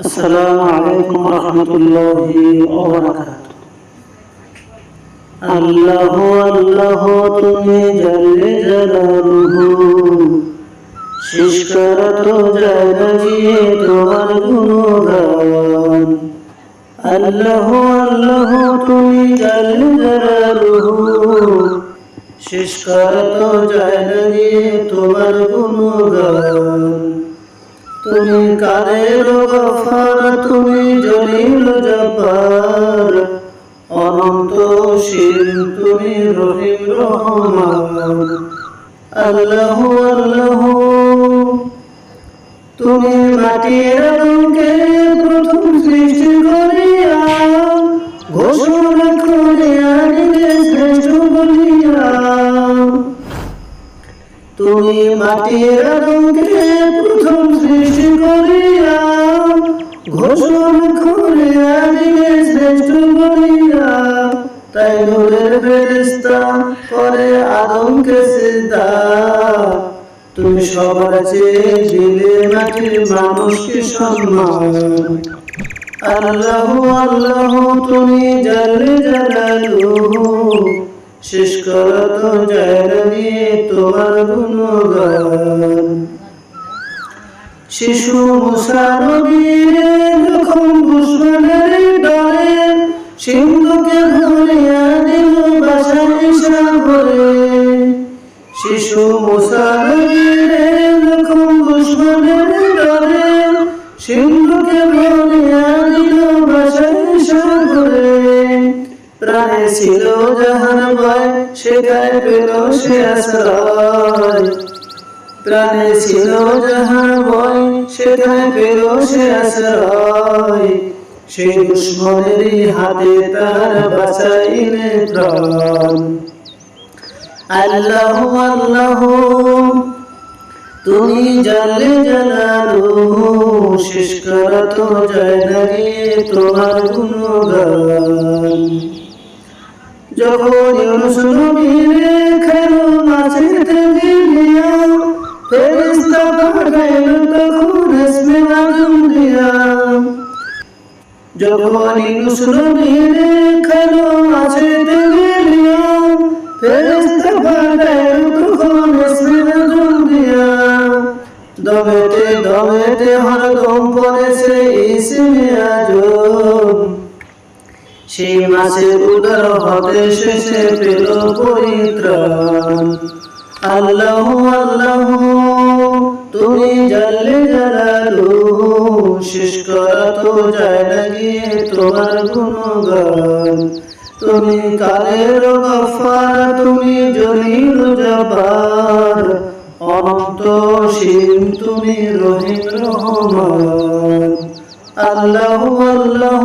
السلام عليكم ورحمة الله وبركاته আল্লাহ আল্লাহ তুমি জানলে জালালুহু শেষ করা তো যায় না গিয়ে তোমার গুণগান আল্লাহ আল্লাহ তুমি জানলে জালালুহু শেষ করা তো যায় না গিয়ে তোমার গুণগান তুমি কাদের গফার তুমি জলিল জব্বার। অনন্ত শির তুমি রহিম রহমান। আল্লাহ আল্লাহ, তুমি মাটির রঙকে তুমি মাটির রঙকে প্রথম সৃষ্টি করিয়া, ঘোষণা করিয়া দিলে শ্রেষ্ঠ বলিয়া, তাই নূরের ফেরিস্তা করে আদমকে সিদ্ধা। তুমি সবার চেয়ে দিলে মাটির মানুষকে সম্মান। আল্লাহ আল্লাহ, তুমি জানলে জানালু শেষ করা তো তোমার গুণগান। শিশু মুসানবীর যখন দুশ্মনের ডরে সিন্ধুকে ধরিয়া দিল বাসায় সাগরে, শিশু মুসানবীরে প্রাণে ছিল ভয় সেটাই পেল সে আশ্রয়। প্রাণে ছিল ভয় সেটাই পেল সে আশ্রয়। সেই দুশ্মনেরই হাতে তার বাঁচাইলে প্রাণ। আল্লাহ আল্লাহ, তুমি জানলে জানালো, শেষ করা তো যায় না তোমার গুণগান। যখন নবীরে খেলো মাছের ফেরেশতা পাঠাইল তখন আজম দিয়া। যখন নবীরে খেলো মাছের তেলিয়া ফেরেশতা পাঠাইল তখন ইসমে আজম দিয়া। দমেতে দমেতে হরদম পড়েছে ইসমে আজম সেই মাসের উদর হতে শেষে পেল পরিত্রাণ। আল্লাহ আল্লাহ, তুমি জানলে জানালো শেষ করা তো যায় না গিয়ে তোমার গুণগান? তুমি কালের গফার, তুমি জলিল জবার অনন্ত সীম তুমি রহিম রহমান। আল্লাহ আল্লাহ